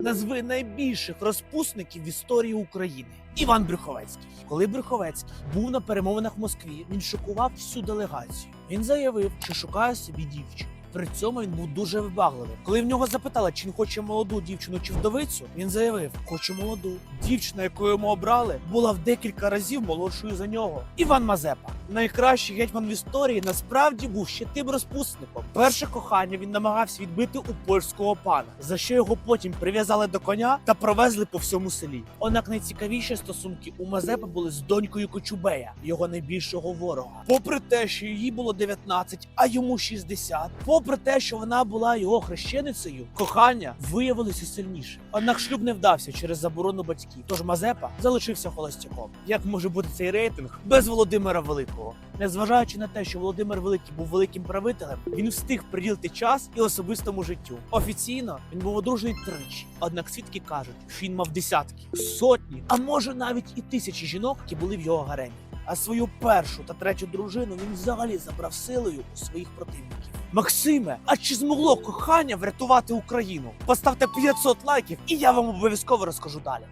Назви найбільших розпусників в історії України. Іван Брюховецький. Коли Брюховецький був на перемовинах в Москві, він шокував всю делегацію. Він заявив, що шукає собі дівчину. При цьому він був дуже вибагливий. Коли в нього запитали, чи він хоче молоду дівчину чи вдовицю, він заявив: хочу молоду. Дівчина, яку йому обрали, була в декілька разів молодшою за нього. Іван Мазепа, найкращий гетьман в історії, насправді був ще тим розпусником. Перше кохання він намагався відбити у польського пана, за що його потім прив'язали до коня та провезли по всьому селі. Однак найцікавіші стосунки у Мазепи були з донькою Кочубея, його найбільшого ворога. Попри те, що їй було 19, а йому 60, попри те, що вона була його хрещеницею, кохання виявилося сильніше. Однак шлюб не вдався через заборону батьків. Тож Мазепа залишився холостяком. Як може бути цей рейтинг без Володимира Великого? Незважаючи на те, що Володимир Великий був великим правителем, він встиг приділити час і особистому життю. Офіційно він був одружений тричі. Однак свідки кажуть, що він мав десятки, сотні, а може навіть і тисячі жінок, які були в його гаремі. А свою першу та третю дружину він взагалі забрав силою у своїх противників. Максиме, а чи змогло кохання врятувати Україну? Поставте 500 лайків, і я вам обов'язково розкажу далі.